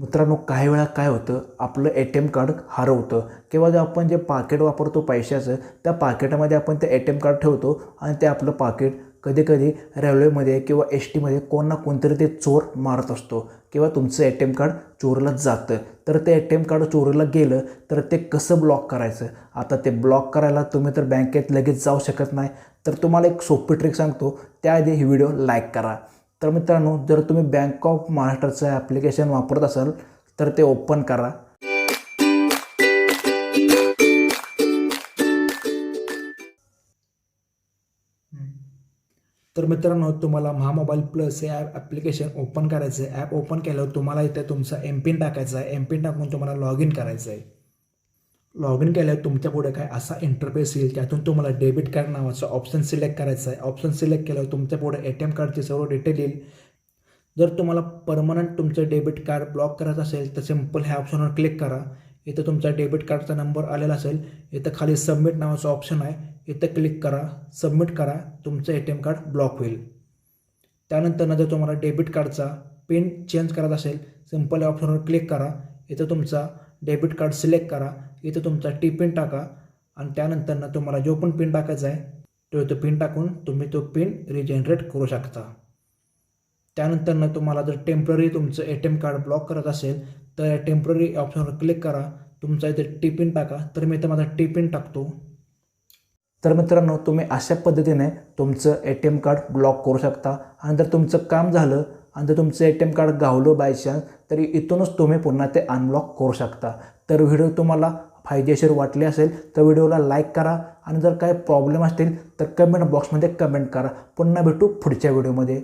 मित्रांनो काही वेळा काय होतं आपलं ए टी एम कार्ड हरवतं. किंवा जे आपण जे पाकिट वापरतो पैशाचं त्या पाकिटामध्ये आपण ते ए टी एम कार्ड ठेवतो आणि ते आपलं पाकिट कधीकधी रेल्वेमध्ये किंवा एस टीमध्ये कोण ना कोणतरी ते चोर मारत असतो. किंवा तुमचं ए टी एम कार्ड चोरीला जातं. तर ते ए टी एम कार्ड चोरीला गेलं तर ते कसं ब्लॉक करायचं? आता ते ब्लॉक करायला तुम्ही तर बँकेत लगेच जाऊ शकत नाही. तर तुम्हाला एक सोपी ट्रिक सांगतो त्याआधी ही व्हिडिओ लाईक करा. तर मित्रांनो जर तुम्ही बँक ऑफ महाराष्ट्राचं ॲप्लिकेशन वापरत असाल तर ते ओपन करा. तर मित्रांनो तुम्हाला महामोबाईल प्लस हे ॲप ॲप्लिकेशन ओपन करायचं आहे ॲप ओपन केल्यावर तुम्हाला इथे तुमचा एम पिन टाकायचा आहे. एम पिन टाकून तुम्हाला लॉग इन करायचं आहे लॉग इन केल्यावर तुमच्यापुढे काय असा इंटरफेस येईल त्यातून तुम्हाला डेबिट कार्ड नावाचा ऑप्शन सिलेक्ट करायचा आहे. ऑप्शन सिलेक्ट केल्यावर तुमच्यापुढे ए टी एम कार्डचे सर्व डिटेल येईल. जर तुम्हाला परमनंट तुमचं डेबिट कार्ड ब्लॉक करायचं असेल तर सिंपल ह्या ऑप्शनवर क्लिक करा. इथं तुमचा डेबिट कार्डचा नंबर आलेला असेल इथं खाली सबमिट नावाचं ऑप्शन आहे इथं क्लिक करा सबमिट करा तुमचं A T M card block होईल. त्यानंतर जर तुम्हाला डेबिट कार्डचा पिन चेंज करायचा असेल सिंपल या ऑप्शनवर क्लिक करा. इथं तुमचा डेबिट कार्ड सिलेक्ट करा. इथं तुमचा टी पिन टाका आणि त्यानंतरनं तुम्हाला जो पण पिन टाकायचा आहे तो इथं पिन टाकून तुम्ही तो पिन रिजनरेट करू शकता. त्यानंतरनं तुम्हाला जर टेंपररी तुमचं A T M card block करत असेल तर टेंपररी ऑप्शनवर क्लिक करा. तुमचा इथे टी पिन टाका. तर मी इथं माझा टी पिन टाकतो. तर मित्रांनो तुम्ही अशा पद्धतीने तुमचं A T M card block करू शकता. आणि जर तुमचं काम झालं आणि जर तुमचं ए टी एम कार्ड गावलं बाय चान्स तरी इथूनच तुम्ही पुन्हा ते अनब्लॉक करू शकता. तर व्हिडिओ तुम्हाला फायदेशीर वाटले असेल तर व्हिडिओला लाईक करा. आणि जर काही प्रॉब्लेम असतील तर कमेंट बॉक्समध्ये कमेंट करा. पुन्हा भेटू पुढच्या व्हिडिओमध्ये